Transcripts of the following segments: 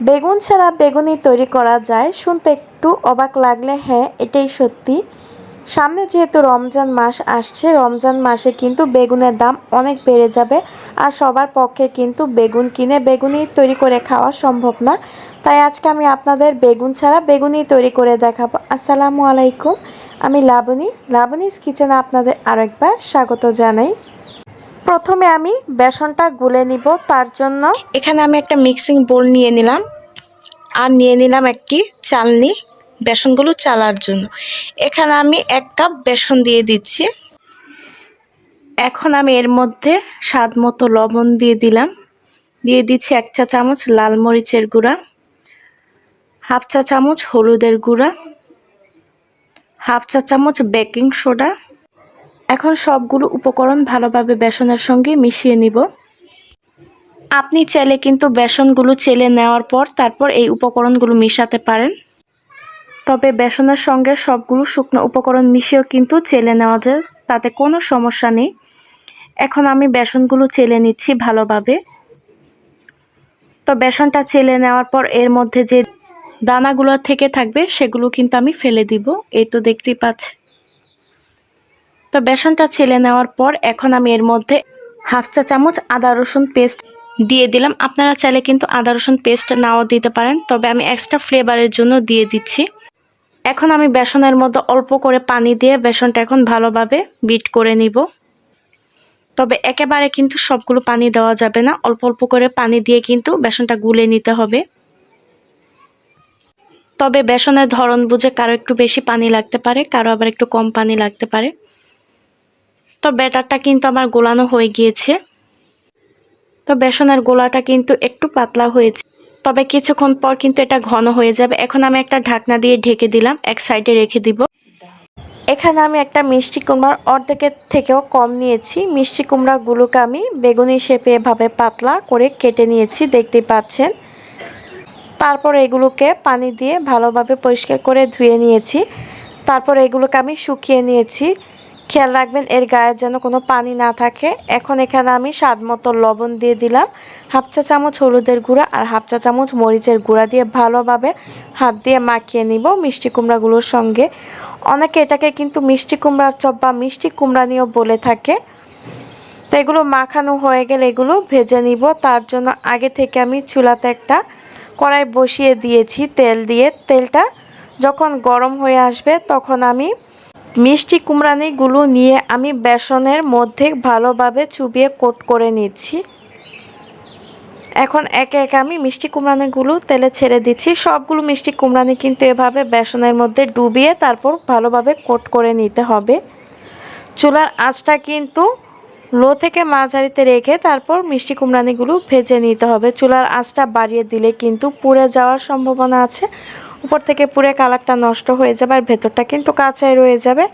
বেগুন ছাড়া বেগুনি তৈরি করা যায়। শুনতে একটু অবাক লাগলে হ্যাঁ এটাই সত্যি। সামনে যেহেতু রমজান মাস আসছে, রমজান মাসে কিন্তু বেগুনের দাম অনেক বেড়ে যাবে আর সবার পক্ষে কিন্তু বেগুন কিনে বেগুনি তৈরি করে খাওয়া সম্ভব না। তাই আজকে আমি আপনাদের বেগুন ছাড়া বেগুনি তৈরি করে দেখাবো। আসসালামু আলাইকুম, আমি লাবণী। লাবণীস কিচেনে আপনাদের আরেকবার স্বাগত জানাই। প্রথমে আমি বেসনটা গুলে নিব, তার জন্য এখানে আমি একটা মিক্সিং বোল নিয়ে নিলাম আর নিয়ে নিলাম একটি চালনি বেসনগুলো চালার জন্য। এখানে আমি এক কাপ বেসন দিয়ে দিচ্ছি। এখন আমি এর মধ্যে স্বাদ মতো লবণ দিয়ে দিলাম। দিয়ে দিচ্ছি এক চা চামচ লাল মরিচের গুঁড়া, হাফ চা চামচ হলুদের গুঁড়া, হাফ চা চামচ বেকিং সোডা এখন সবগুলো উপকরণ ভালোভাবে বেসনের সঙ্গে মিশিয়ে নিব। আপনি চাইলে কিন্তু বেসনগুলো চেলে নেওয়ার পর তারপর এই উপকরণগুলো মিশাতে পারেন। তবে বেসনের সঙ্গে সবগুলো শুকনো উপকরণ মিশিয়েও কিন্তু চেলে নেওয়া যায়, তাতে কোনো সমস্যা নেই। এখন আমি বেসনগুলো চেলে নিচ্ছি ভালোভাবে। তো বেসনটা চেলে নেওয়ার পর এর মধ্যে যে দানাগুলো থেকে থাকবে, সেগুলো কিন্তু আমি ফেলে দিব। এই তো দেখতেই পাচ্ছি তো বেসনটা ছেলে নেওয়ার পর এখন আমি এর মধ্যে হাফ চা চামচ আদা রসুন পেস্ট দিয়ে দিলাম। আপনারা চাইলে কিন্তু আদা রসুন পেস্ট নাও দিতে পারেন, তবে আমি এক্সট্রা ফ্লেভারের জন্য দিয়ে দিচ্ছি। এখন আমি বেসনের মধ্যে অল্প করে পানি দিয়ে বেসনটা এখন ভালোভাবে বিট করে নিব। তবে একেবারে কিন্তু সবগুলো পানি দেওয়া যাবে না, অল্প অল্প করে পানি দিয়ে কিন্তু বেসনটা গুলে নিতে হবে। তবে বেসনের ধরন বুঝে কারও একটু বেশি পানি লাগতে পারে, কারও আবার একটু কম পানি লাগতে পারে। তো ব্যাটারটা কিন্তু আমার গোলানো হয়ে গিয়েছে। তো বেসনের গোলাটা কিন্তু একটু পাতলা হয়েছে। তবে কিছুক্ষণ পর কিন্তু এটা ঘন হয়ে যাবে। এখন আমি একটা ঢাকনা দিয়ে ঢেকে দিলাম, এক সাইডে রেখে দিব। এখানে আমি একটা মিষ্টি কুমড়ার অর্ধেকের থেকেও কম নিয়েছি। মিষ্টি কুমড়াগুলোকে আমি বেগুনি শেপে এভাবে পাতলা করে কেটে নিয়েছি দেখতে পাচ্ছেন। তারপর এগুলোকে পানি দিয়ে ভালোভাবে পরিষ্কার করে ধুয়ে নিয়েছি। তারপর এগুলোকে আমি শুকিয়ে নিয়েছি। খেয়াল রাখবেন, এর গায়ে যেন কোনো পানি না থাকে। এখন এখানে আমি স্বাদ মতো লবণ দিয়ে দিলাম। হাফ চা চামচ হলুদের গুঁড়া আর হাফ চা চামচ মরিচের গুঁড়া দিয়ে ভালোভাবে হাত দিয়ে মাখিয়ে নিব মিষ্টি কুমড়াগুলোর সঙ্গে। অনেকে এটাকে কিন্তু মিষ্টি কুমড়ার চপ বা মিষ্টি কুমড়া নিয়েও বলে থাকে। তো এগুলো মাখানো হয়ে গেলে এগুলো ভেজে নিব। তার জন্য আগে থেকে আমি চুলাতে একটা কড়াই বসিয়ে দিয়েছি তেল দিয়ে। তেলটা যখন গরম হয়ে আসবে তখন আমি মিষ্টি কুমড়ানিগুলো নিয়ে আমি বেসনের মধ্যে ভালোভাবে চুবিয়ে কোট করে নিচ্ছি। এখন একে একে আমি মিষ্টি কুমড়ানিগুলো তেলে ছেড়ে দিচ্ছি। সবগুলো মিষ্টি কুমড়ানি কিন্তু এভাবে বেসনের মধ্যে ডুবিয়ে তারপর ভালোভাবে কোট করে নিতে হবে। চুলার আঁচটা কিন্তু লো থেকে মাঝারিতে রেখে তারপর মিষ্টি কুমড়ানিগুলো ভেজে নিতে হবে। চুলার আঁচটা বাড়িয়ে দিলে কিন্তু পুড়ে যাওয়ার সম্ভাবনা আছে। উপর থেকে পুরে কালারটা নষ্ট হয়ে যাবে আর ভেতরটা কিন্তু কাঁচাই রয়ে যাবে।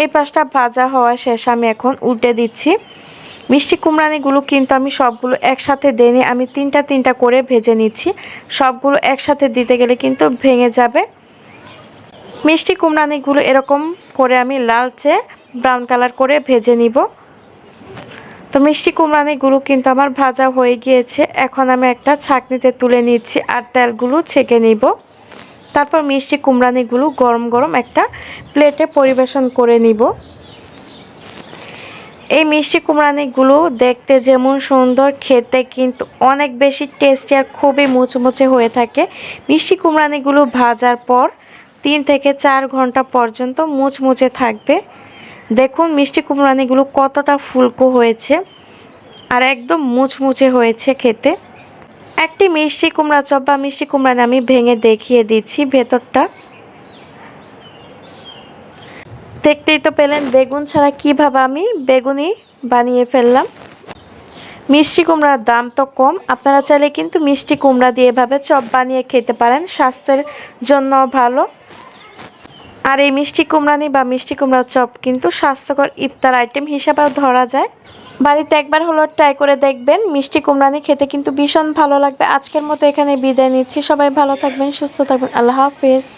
এই পাশটা ভাজা হওয়া শেষ আমি এখন উল্টে দিচ্ছি। মিষ্টি কুমড়ানিগুলো কিন্তু আমি সবগুলো একসাথে দেনে আমি তিনটা তিনটা করে ভেজে নিচ্ছি। সবগুলো একসাথে দিতে গেলে কিন্তু ভেঙে যাবে। মিষ্টি কুমড়ানিগুলো এরকম করে আমি লালচে ব্রাউন কালার করে ভেজে নিব। তো মিষ্টি কুমড়ানিগুলো কিন্তু আমার ভাজা হয়ে গিয়েছে। এখন আমি একটা ছাকনিতে তুলে নিচ্ছি আর তেলগুলো ছেঁকে নিব। তারপর মিষ্টি কুমড়ানিগুলো গরম গরম একটা প্লেটে পরিবেশন করে নিব। এই মিষ্টি কুমড়ানিগুলো দেখতে যেমন সুন্দর, খেতে কিন্তু অনেক বেশি টেস্টি আর খুবই মুচমুচে হয়ে থাকে। মিষ্টি কুমড়ানিগুলো ভাজার পর তিন থেকে চার ঘণ্টা পর্যন্ত মুচমুচে থাকবে। দেখুন মিষ্টি কুমড়ানিগুলো কতটা ফুলকো হয়েছে আর একদম মুচমুচে হয়েছে খেতে। একটি মিষ্টি কুমড়া চপ বা মিষ্টি কুমড়া আমি ভেঙে দেখিয়ে দিচ্ছি ভেতরটা। দেখতেই তো পেলেন, বেগুন ছাড়া কীভাবে আমি বেগুনি বানিয়ে ফেললাম। মিষ্টি কুমড়ার দাম তো কম, আপনারা চাইলে কিন্তু মিষ্টি কুমড়া দিয়ে এভাবে চপ বানিয়ে খেতে পারেন, স্বাস্থ্যের জন্য ভালো। আর এই মিষ্টি কুমড়ানি বা মিষ্টি কুমড়ার চপ কিন্তু স্বাস্থ্যকর ইফতার আইটেম হিসাবেও ধরা যায়। বাড়িতে একবার হলো ট্রাই করে দেখবেন। মিষ্টি কুমড়ানি খেতে কিন্তু ভীষণ ভালো লাগবে। আজকের মতো এখানে বিদায় নিচ্ছি। সবাই ভালো থাকবেন, সুস্থ থাকবেন। আল্লাহ হাফেজ।